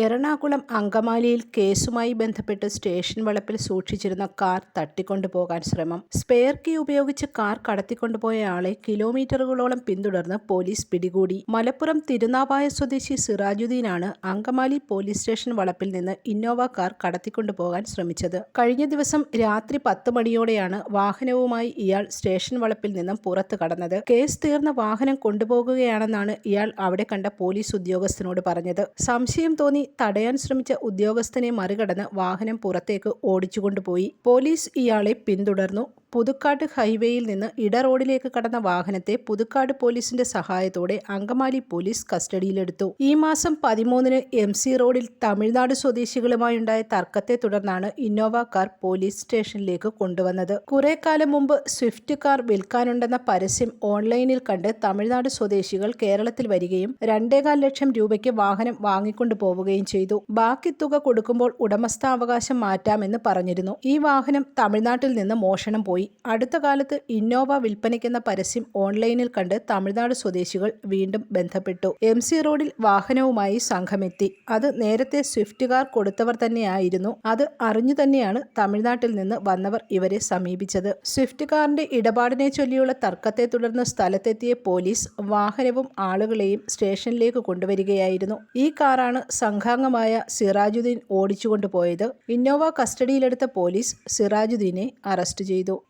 എറണാകുളം അങ്കമാലിയിൽ കേസുമായി ബന്ധപ്പെട്ട് സ്റ്റേഷൻ വളപ്പിൽ സൂക്ഷിച്ചിരുന്ന കാർ തട്ടിക്കൊണ്ടുപോകാൻ ശ്രമം. സ്പെയർ കീ ഉപയോഗിച്ച് കാർ കടത്തിക്കൊണ്ടുപോയ ആളെ കിലോമീറ്ററുകളോളം പിന്തുടർന്ന് പോലീസ് പിടികൂടി. മലപ്പുറം തിരുനാവായ സ്വദേശി സിറാജുദ്ദീനാണ് അങ്കമാലി പോലീസ് സ്റ്റേഷൻ വളപ്പിൽ നിന്ന് ഇന്നോവ കാർ കടത്തിക്കൊണ്ടുപോകാൻ ശ്രമിച്ചത്. കഴിഞ്ഞ ദിവസം രാത്രി പത്ത് മണിയോടെയാണ് വാഹനവുമായി ഇയാൾ സ്റ്റേഷൻ വളപ്പിൽ നിന്നും പുറത്തു കടന്നത്. കേസ് തീർന്ന വാഹനം കൊണ്ടുപോകുകയാണെന്നാണ് ഇയാൾ അവിടെ കണ്ട പോലീസ് ഉദ്യോഗസ്ഥനോട് പറഞ്ഞത്. സംശയം തോന്നി തടയാൻ ശ്രമിച്ച ഉദ്യോഗസ്ഥനെ മറികടന്ന് വാഹനം പുറത്തേക്ക് ഓടിച്ചുകൊണ്ടുപോയി. പോലീസ് ഇയാളെ പിന്തുടർന്നു. പുതുക്കാട് ഹൈവേയിൽ നിന്ന് ഇട റോഡിലേക്ക് കടന്ന വാഹനത്തെ പുതുക്കാട് പോലീസിന്റെ സഹായത്തോടെ അങ്കമാലി പോലീസ് കസ്റ്റഡിയിലെടുത്തു. ഈ മാസം പതിമൂന്നിന് എം സി റോഡിൽ തമിഴ്നാട് സ്വദേശികളുമായുണ്ടായ തർക്കത്തെ തുടർന്നാണ് ഇന്നോവ കാർ പോലീസ് സ്റ്റേഷനിലേക്ക് കൊണ്ടുവന്നത്. കുറെ കാലം മുമ്പ് സ്വിഫ്റ്റ് കാർ വിൽക്കാനുണ്ടെന്ന പരസ്യം ഓൺലൈനിൽ കണ്ട് തമിഴ്നാട് സ്വദേശികൾ കേരളത്തിൽ വരികയും രണ്ടേകാൽ ലക്ഷം രൂപയ്ക്ക് വാഹനം വാങ്ങിക്കൊണ്ടു പോവുകയും ചെയ്തു. ബാക്കി തുക കൊടുക്കുമ്പോൾ ഉടമസ്ഥാവകാശം മാറ്റാമെന്ന് പറഞ്ഞിരുന്നു. ഈ വാഹനം തമിഴ്നാട്ടിൽ നിന്ന് മോഷണം പോയി. അടുത്ത കാലത്ത് ഇന്നോവ വിൽപ്പനയ്ക്കെന്ന പരസ്യം ഓൺലൈനിൽ കണ്ട് തമിഴ്നാട് സ്വദേശികൾ വീണ്ടും ബന്ധപ്പെട്ടു. എം സി റോഡിൽ വാഹനവുമായി സംഘമെത്തി. അത് നേരത്തെ സ്വിഫ്റ്റ് കാർ കൊടുത്തവർ തന്നെയായിരുന്നു. അത് അറിഞ്ഞു തന്നെയാണ് തമിഴ്നാട്ടിൽ നിന്ന് വന്നവർ ഇവരെ സമീപിച്ചത്. സ്വിഫ്റ്റ് കാറിന്റെ ഇടപാടിനെ ചൊല്ലിയുള്ള തർക്കത്തെ തുടർന്ന് സ്ഥലത്തെത്തിയ പോലീസ് വാഹനവും ആളുകളെയും സ്റ്റേഷനിലേക്ക് കൊണ്ടുവരികയായിരുന്നു. ഈ കാറാണ് സംഘാംഗമായ സിറാജുദ്ദീൻ ഓടിച്ചുകൊണ്ടുപോയത്. ഇന്നോവ കസ്റ്റഡിയിലെടുത്ത പോലീസ് സിറാജുദ്ദീനെ അറസ്റ്റ് ചെയ്തു.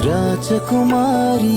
రాజకుమారి.